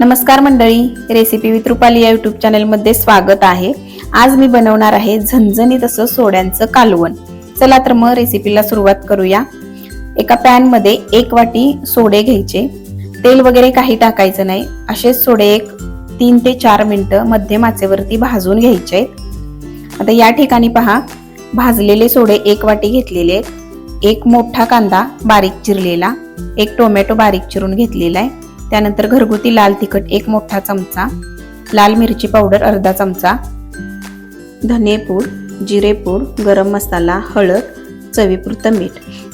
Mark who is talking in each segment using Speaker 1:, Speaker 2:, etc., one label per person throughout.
Speaker 1: नमस्कार मंडळी recipe with Rupali या युट्यूब चॅनलमध्ये स्वागत आहे. आज मी बनवणार आहे झणझणीत असं सोड्यांचं कालवण. चला तर मग रेसिपीला सुरुवात करूया. एका पॅनमध्ये एक वाटी सोडे घ्यायचे. तेल वगैरे काही टाकायचं नाही. असेच सोडे एक तीन ते चार मिनटं मध्यम आचेवरती भाजून घ्यायचे आहेत. आता या ठिकाणी पहा भाजलेले सोडे एक वाटी घेतलेले आहेत. एक मोठा कांदा बारीक चिरलेला एक टोमॅटो बारीक चिरून घेतलेला आहे. त्यानंतर घरगुती लाल तिखट एक मोठा चमचा लाल मिरची पावडर अर्धा चमचा धनेपूड जिरेपूड गरम मसाला हळद चवीपुरतं मीठ.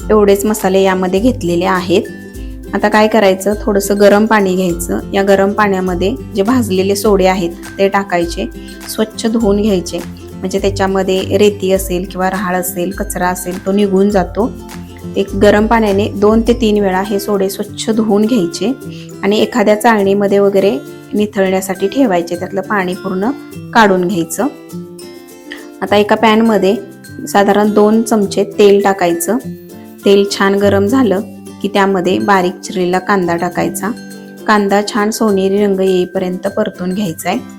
Speaker 1: एवढेच मसाले यामध्ये घेतलेले आहेत. आता काय करायचं? थोडंसं गरम पाणी घ्यायचं. या गरम पाण्यामध्ये जे भाजलेले सोडे आहेत ते टाकायचे. स्वच्छ धुवून घ्यायचे. म्हणजे त्याच्यामध्ये रेती असेल किंवा राहाळ असेल कचरा असेल तो निघून जातो. एक गरम पाण्याने दोन ते तीन वेळा हे सोडे स्वच्छ धुवून घ्यायचे आणि एखाद्या चाळणीमध्ये वगैरे निथळण्यासाठी ठेवायचे. त्यातलं पाणी पूर्ण काढून घ्यायचं. आता एका पॅनमध्ये साधारण दोन चमचे तेल टाकायचं. तेल छान गरम झालं की त्यामध्ये बारीक चिरलेला कांदा टाकायचा. कांदा छान सोनेरी रंग येईपर्यंत परतून घ्यायचा आहे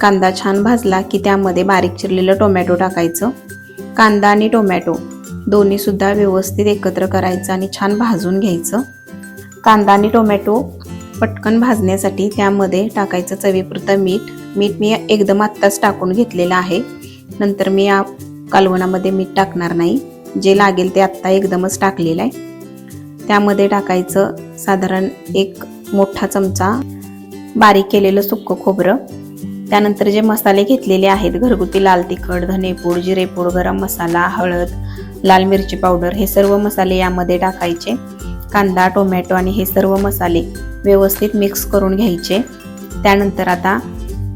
Speaker 1: कांदा छान भाजला की त्यामध्ये बारीक चिरलेलं टोमॅटो टाकायचं. कांदा आणि टोमॅटो दोन्हीसुद्धा व्यवस्थित एकत्र करायचं आणि छान भाजून घ्यायचं. कांदा आणि टोमॅटो पटकन भाजण्यासाठी त्यामध्ये टाकायचं चवीपुरतं मीठ. मीठ मी एकदम आत्ताच टाकून घेतलेलं आहे. नंतर मी या कालवणामध्ये मीठ टाकणार नाही. जे लागेल ते आत्ता एकदमच टाकलेलं आहे. त्यामध्ये टाकायचं साधारण एक मोठा चमचा बारीक केलेलं सुक्कं खोबरं. त्यानंतर जे मसाले घेतलेले आहेत घरगुती लाल तिखट धनेपूड जिरेपूड गरम मसाला हळद लाल मिरची पावडर हे सर्व मसाले यामध्ये टाकायचे. कांदा टोमॅटो आणि हे सर्व मसाले व्यवस्थित मिक्स करून घ्यायचे. त्यानंतर आता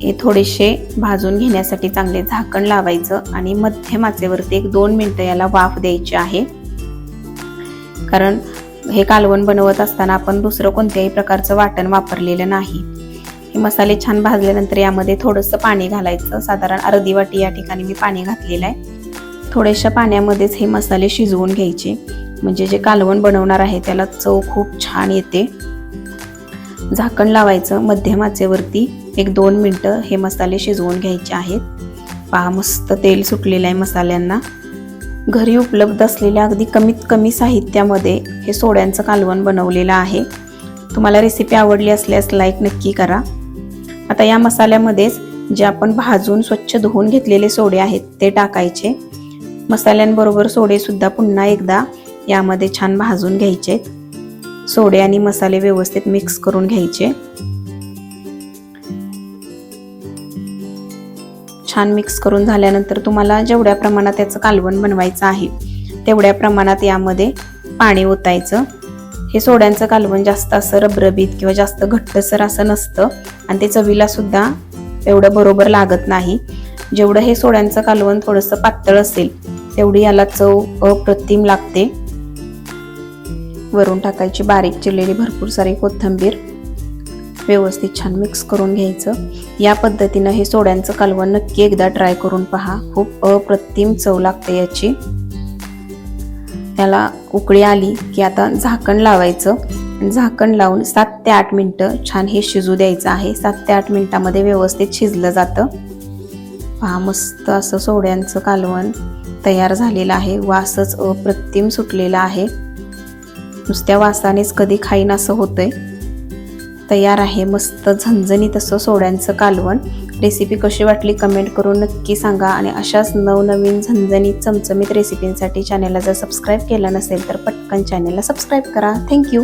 Speaker 1: हे थोडेसे भाजून घेण्यासाठी चांगले झाकण लावायचं आणि मध्यम आचेवरती एक दोन मिनटं याला वाफ द्यायची आहे. कारण हे कालवण बनवत असताना आपण दुसरं कोणत्याही प्रकारचं वाटण वापरलेलं नाही. मसाले छान भाजल्यानंतर यामध्ये थोडंसं पाणी घालायचं. साधारण अर्धी वाटी या ठिकाणी मी पाणी घातलेलं आहे. थोड्याशा पाण्यामध्येच हे मसाले शिजवून घ्यायचे. म्हणजे जे कालवण बनवणार आहे त्याला चव खूप छान येते. झाकण लावायचं मध्यम आचेवरती. एक दोन मिनटं हे मसाले शिजवून घ्यायचे आहेत. पहा मस्त तेल सुटलेलं आहे मसाल्यांना. घरी उपलब्ध असलेल्या अगदी कमीत कमी साहित्यामध्ये हे सोड्यांचं कालवण बनवलेलं आहे. तुम्हाला रेसिपी आवडली असल्यास लाईक नक्की करा. आता या मसाल्यामध्येच जे आपण भाजून स्वच्छ धुवून घेतलेले सोडे आहेत ते टाकायचे. मसाल्यांबरोबर सोडे सुद्धा पुन्हा एकदा यामध्ये छान भाजून घ्यायचे. सोडे आणि मसाले व्यवस्थित मिक्स करून घ्यायचे. छान मिक्स करून झाल्यानंतर तुम्हाला जेवढ्या प्रमाणात त्याचं कालवण बनवायचं आहे तेवढ्या प्रमाणात यामध्ये पाणी ओतायचं. हे सोड्यांचं कालवण जास्त असं रबरबीत किंवा जास्त घट्टसर असं नसतं. आणि ते चवीला सुद्धा एवढं बरोबर लागत नाही. जेवढं हे सोड्यांचं कालवण थोडंसं पातळ असेल तेवढी याला चव अप्रतिम लागते. वरून टाकायची बारीक चिरलेली भरपूर सारी कोथिंबीर. व्यवस्थित छान मिक्स करून घ्यायचं. या पद्धतीनं हे सोड्यांचं कालवण नक्की एकदा ट्राय करून पहा. खूप अप्रतिम चव लागते याची. त्याला उकळी आली की आता झाकण लावायचं. झाकण लावून सात ते आठ मिनटं छान हे शिजू द्यायचं आहे. सात ते आठ मिनटामध्ये व्यवस्थित शिजलं जातं. पहा मस्त असं सोड्यांचं कालवण तयार झालेलं आहे. वासच अप्रतिम सुटलेला आहे. नुसत्या वासानेच कधी खाईन असं होतंय. तयार आहे मस्त झणझणीत असं सोड्यांचं कालवण. रेसिपी कशी वाटली कमेंट करून नक्की सांगा. आणि अशाच नवनवीन झणझणीत चमचमीत रेसिपींसाठी चॅनलला जर सबस्क्राईब केलं नसेल तर पटकन चॅनलला सबस्क्राईब करा. थँक्यू